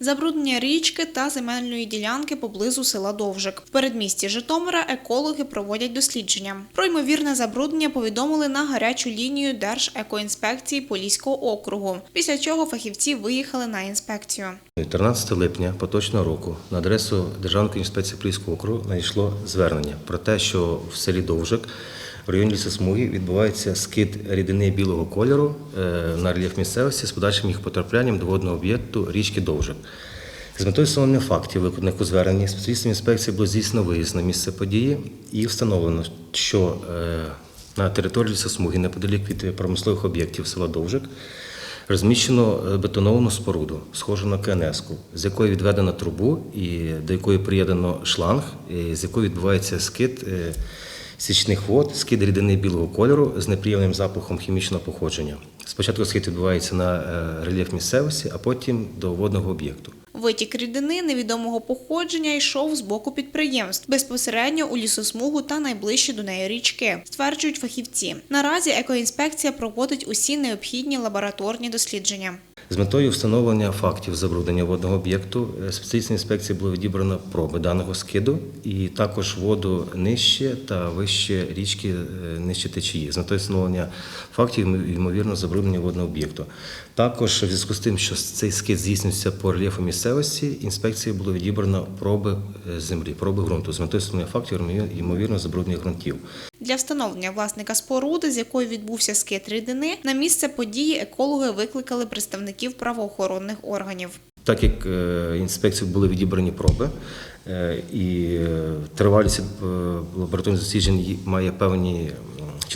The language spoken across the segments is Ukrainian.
Забруднення річки та земельної ділянки поблизу села Довжик. В передмісті Житомира екологи проводять дослідження. Про ймовірне забруднення повідомили на гарячу лінію Держекоінспекції Поліського округу, після чого фахівці виїхали на інспекцію. 13 липня поточного року на адресу Державної інспекції Поліського округу надійшло звернення про те, що в селі Довжик в районі лісосмуги відбувається скид рідини білого кольору е, на рельєф місцевості з подальшим їх потраплянням до водного об'єкту річки Довжик. З метою встановлення фактів, викладених у зверненні, спеціалістами інспекції було здійснено виїзд на місце події і встановлено, що е, на території лісосмуги неподалік від промислових об'єктів села Довжик розміщено е, бетоновану споруду, схожу на КНС, з якої відведено трубу і до якої приєднано шланг, з якої відбувається скид січних вод, скид рідини білого кольору з неприємним запахом хімічного походження. Спочатку скид відбувається на е, рельєф місцевості, а потім до водного об'єкту. Витік рідини невідомого походження йшов з боку підприємств безпосередньо у лісосмугу та найближчі до неї річки, стверджують фахівці. Наразі екоінспекція проводить усі необхідні лабораторні дослідження. З метою встановлення фактів забруднення водного об'єкту е, спеціалістів інспекції було відібрано проби даного скиду і також воду нижче та вище річки е, нижче течії з метою встановлення фактів ймо- ймовірного забруднення водного об'єкту. Також в зв'язку з тим, що цей скид здійснюється по рельєфу місцевості, інспекції було відібрано проби е, землі, проби ґрунту з метою встановлення фактів ймовір- ймовірного забруднення ґрунтів. Для встановлення власника споруди, з якої відбувся скид рідини, на місце події екологи викликали представників правоохоронних органів. Так як інспекцію були відібрані проби, е, і е, тривалість е, лабораторних досліджень має певні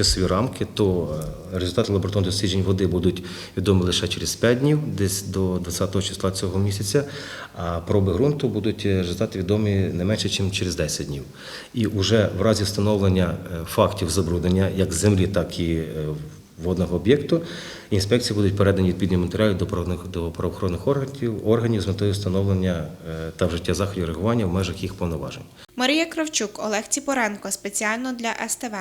часові рамки, то е, результати лабораторних досліджень води будуть відомі лише через 5 днів, десь до 20 числа цього місяця, а проби ґрунту будуть е, результати відомі не менше, ніж через 10 днів. І вже в разі встановлення е, фактів забруднення як землі, так і водного об'єкту. Інспекції будуть передані відповідні матеріали до правоохоронних- органів, органів з метою встановлення та вжиття заходів реагування в межах їх повноважень. Марія Кравчук, Олег Ціпоренко спеціально для СТВ.